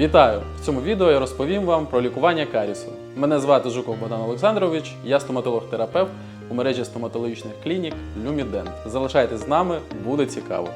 Вітаю! В цьому відео я розповім вам про лікування карісу. Мене звати Жуков Богдан Олександрович, я стоматолог-терапевт у мережі стоматологічних клінік Люмідент. Залишайтесь з нами, буде цікаво.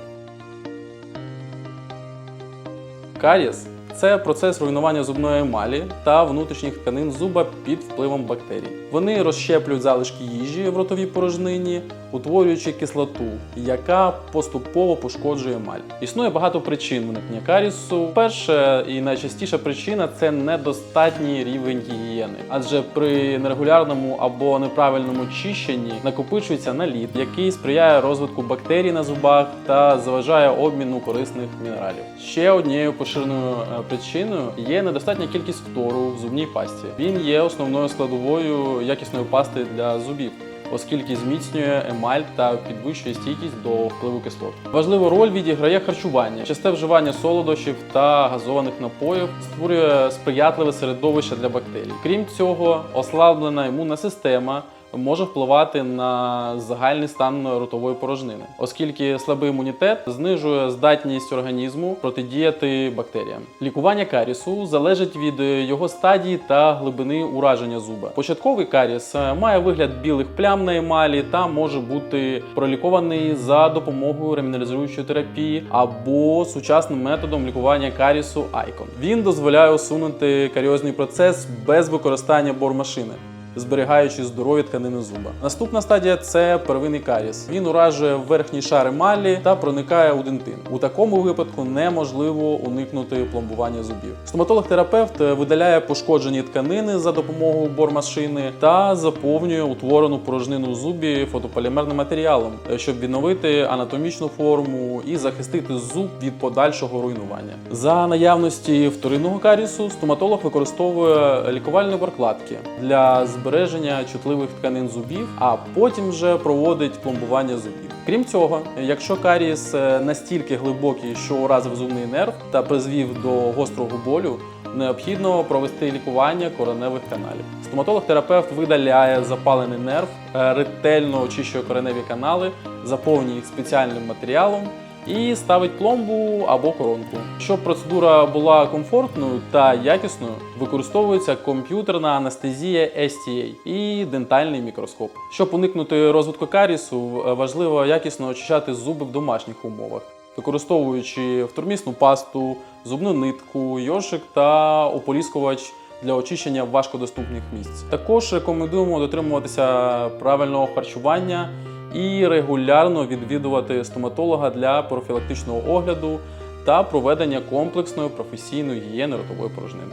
Каріс це процес руйнування зубної емалі та внутрішніх тканин зуба під впливом бактерій. Вони розщеплюють залишки їжі в ротовій порожнині, утворюючи кислоту, яка поступово пошкоджує емаль. Існує багато причин виникнення карісу. Перша і найчастіша причина це недостатній рівень гігієни, адже при нерегулярному або неправильному чищенні накопичується наліт, який сприяє розвитку бактерій на зубах та заважає обміну корисних мінералів. Ще однією поширеною е, причиною є недостатня кількість фтору в зубній пасті. Він є основною складовою якісної пасти для зубів. Оскільки зміцнює емаль та підвищує стійкість до впливу кислот. Важливу роль відіграє харчування. Часте вживання солодощів та газованих напоїв створює сприятливе середовище для бактерій. Крім цього, ослаблена імунна система може впливати на загальний стан ротової порожнини, оскільки слабий імунітет знижує здатність організму протидіяти бактеріям. Лікування карісу залежить від його стадії та глибини ураження зуба. Початковий каріс е, має вигляд білих плям на емалі та може бути пролікований за допомогою реміналізуючої терапії або сучасним методом лікування карісу Icon. Він дозволяє усунути каріозний процес без використання бормашини зберігаючи здорові тканини зуба. Наступна стадія це первинний каріс. Він уражує верхній шар емалі та проникає у дентин. У такому випадку неможливо уникнути пломбування зубів. Стоматолог-терапевт видаляє пошкоджені тканини за допомогою бормашини та заповнює утворену порожнину зубі фотополімерним матеріалом, щоб відновити анатомічну форму і захистити зуб від подальшого руйнування. За наявності вторинного карісу стоматолог використовує лікувальні прокладки для збереження чутливих тканин зубів, а потім вже проводить пломбування зубів. Крім цього, якщо карієс е, настільки глибокий, що уразив зубний нерв та призвів до гострого болю, необхідно провести лікування кореневих каналів. Стоматолог-терапевт видаляє запалений нерв, е, ретельно очищує кореневі канали, заповнює їх спеціальним матеріалом і ставить пломбу або коронку. Щоб процедура була комфортною та якісною, використовується комп'ютерна анестезія STA і дентальний мікроскоп. Щоб уникнути розвитку карісу, важливо якісно очищати зуби в домашніх умовах. Використовуючи втормісну пасту, зубну нитку, йошик та ополіскувач для очищення важкодоступних місць. Також рекомендуємо дотримуватися правильного харчування і регулярно відвідувати стоматолога для профілактичного огляду та проведення комплексної професійної гігієни ротової порожнини.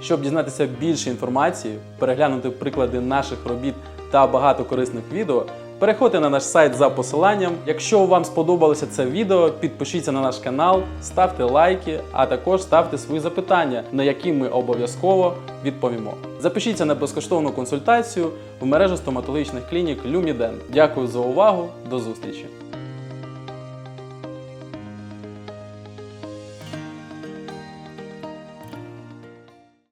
Щоб дізнатися більше інформації, переглянути приклади наших робіт та багато корисних відео, переходьте на наш сайт за посиланням. Якщо вам сподобалося це відео, підпишіться на наш канал, ставте лайки, а також ставте свої запитання, на які ми обов'язково відповімо. Запишіться на безкоштовну консультацію в мережу стоматологічних клінік Люміден. Дякую за увагу, до зустрічі!